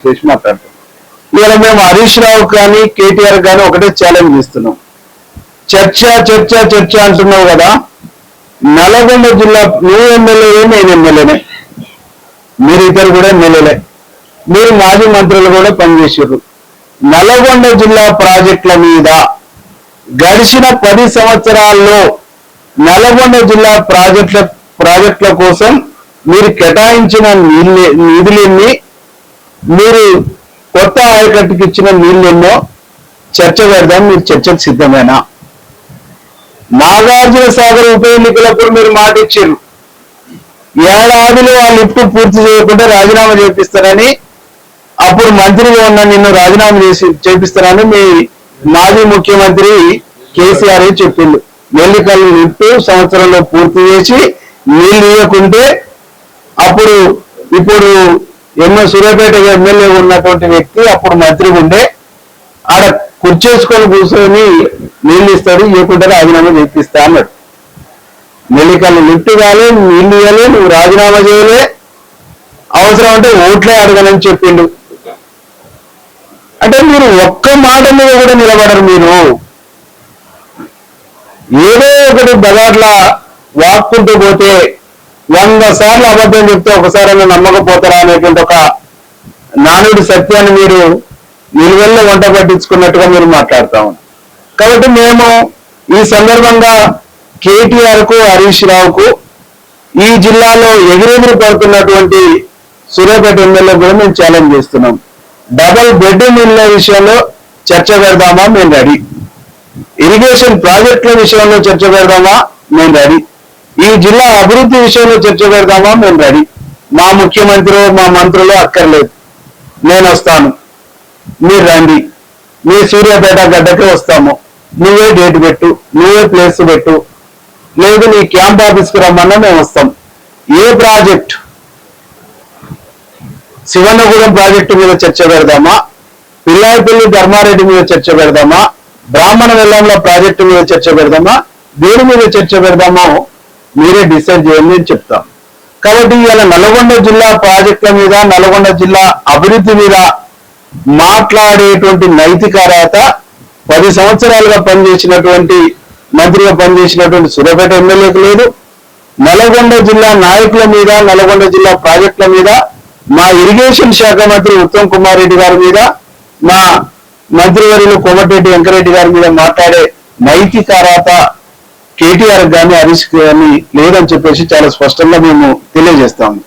చేసి మాట్లాడతాం ఇవాళ మేము హరీష్ రావు కానీ కేటీఆర్ కానీ ఒకటే ఛాలెంజ్ ఇస్తున్నాం చర్చ చర్చ చర్చ అంటున్నావు కదా నల్గొండ జిల్లా నువ్వు ఎమ్మెల్యే నేను ఎమ్మెల్యేనే? మీరు ఇద్దరు కూడా ఎమ్మెల్యేలే. మీరు మాజీ మంత్రులు కూడా పనిచేసారు నల్గొండ జిల్లా ప్రాజెక్టుల మీద గడిచిన పది సంవత్సరాల్లో నల్గొండ జిల్లా ప్రాజెక్టుల ప్రాజెక్టుల కోసం మీరు కేటాయించిన నిధులన్నీ మీరు కొత్త ఆయకట్టుకి ఇచ్చిన నీళ్ళెన్నో చర్చ పెడదాం మీరు చర్చకు సిద్ధమేనా? నాగార్జున సాగర్ ఉప ఎన్నికలప్పుడు మీరు మాట ఇచ్చారు ఏడాదిలో ఆ లిఫ్ట్ పూర్తి చేయకుండా రాజీనామా చేపిస్తారని అప్పుడు మంత్రిగా ఉన్న నిన్ను రాజీనామా చేసి చేపిస్తారని మీ మాజీ ముఖ్యమంత్రి కేసీఆర్ చెప్పిండు. ఎన్నికలు లిఫ్ట్ సంవత్సరంలో పూర్తి చేసి నీళ్ళు ఇవ్వకుంటే అప్పుడు ఇప్పుడు ఎన్నో సూర్యాపేట ఎమ్మెల్యే ఉన్నటువంటి వ్యక్తి అప్పుడు మంత్రి ఉండే ఆడ కుర్చేసుకొని కూర్చొని నీళ్ళు ఇస్తాడు ఇవ్వకుండా రాజీనామా చేపిస్తా అన్నాడు. నెల్లికల్ని లిఫ్ట్ కాలే నీళ్ళు ఇవ్వలే నువ్వు రాజీనామా చేయలే అవసరం అంటే ఓట్లే అడగనని చెప్పిండు. అంటే మీరు ఒక్క మాట మీద కూడా నిలబడరు మీరు. ఏదో ఒకటి బగాట్లా వాక్కుంటూ పోతే వంద సార్లు అబద్ధం చెప్తే ఒకసారైనా నమ్మకపోతారా అనేటువంటి ఒక నానుడి సత్యాన్ని మీరు నిలువెల్ల వంట పట్టించుకున్నట్టుగా మీరు మాట్లాడుతూ ఉన్నారు. కాబట్టి మేము ఈ సందర్భంగా కేటీఆర్కు హరీష్ రావుకు ఈ జిల్లాలో ఎగిరెగిరి పడుతున్నటువంటి సూర్యాపేట ఎమ్మెల్యే కూడా మేము ఛాలెంజ్ చేస్తున్నాం. డబల్ బెడ్రూమ్ ఇళ్ళ విషయంలో చర్చ పెడదామా మేము రెడీ ఇరిగేషన్ ప్రాజెక్టుల విషయంలో చర్చ పెడదామా మేము రెడీ ఈ జిల్లా అభివృద్ధి విషయంలో చర్చ పెడదామా? మేము రెడీ. మా ముఖ్యమంత్రి మా మంత్రులు అక్కర్లేదు. నేను వస్తాను. మీరు రండి. మీ సూర్యాపేట గడ్డకే వస్తాము. నువ్వే డేట్ పెట్టు. నువ్వే ప్లేస్ పెట్టు. లేదు నీ క్యాంప్ ఆఫీస్కి రమ్మన్నా మేము వస్తాం. ఏ ప్రాజెక్ట్ శివన్నగూడెం ప్రాజెక్టు మీద చర్చ పెడదామా? పిల్లాయిపల్లి ధర్మారెడ్డి మీద చర్చ పెడదామా? బ్రాహ్మణ వెల్లంలో ప్రాజెక్టు మీద చర్చ పెడదామా? దేని మీద చర్చ పెడదామో? మీరే డిసైడ్ చేయండి అని చెప్తాం. కాబట్టి ఇవాళ నల్గొండ జిల్లా ప్రాజెక్టుల మీద నల్గొండ జిల్లా అభివృద్ధి మీద మాట్లాడేటువంటి నైతిక అర్హత పది సంవత్సరాలుగా పనిచేసినటువంటి మంత్రిగా పనిచేసినటువంటి సూర్యాపేట ఎమ్మెల్యేకు లేదు. నల్గొండ జిల్లా నాయకుల మీద నల్గొండ జిల్లా ప్రాజెక్టుల మీద మా ఇరిగేషన్ శాఖ మంత్రి ఉత్తమ్ కుమార్ రెడ్డి గారి మీద మా మంత్రివర్యులు కోమటిరెడ్డి వెంకరెడ్డి గారి మీద మాట్లాడే నైతిక అర్హత కేటీఆర్ కానీ హరీష్ కానీ లేదని చెప్పేసి చాలా స్పష్టంగా మేము తెలియజేస్తాము.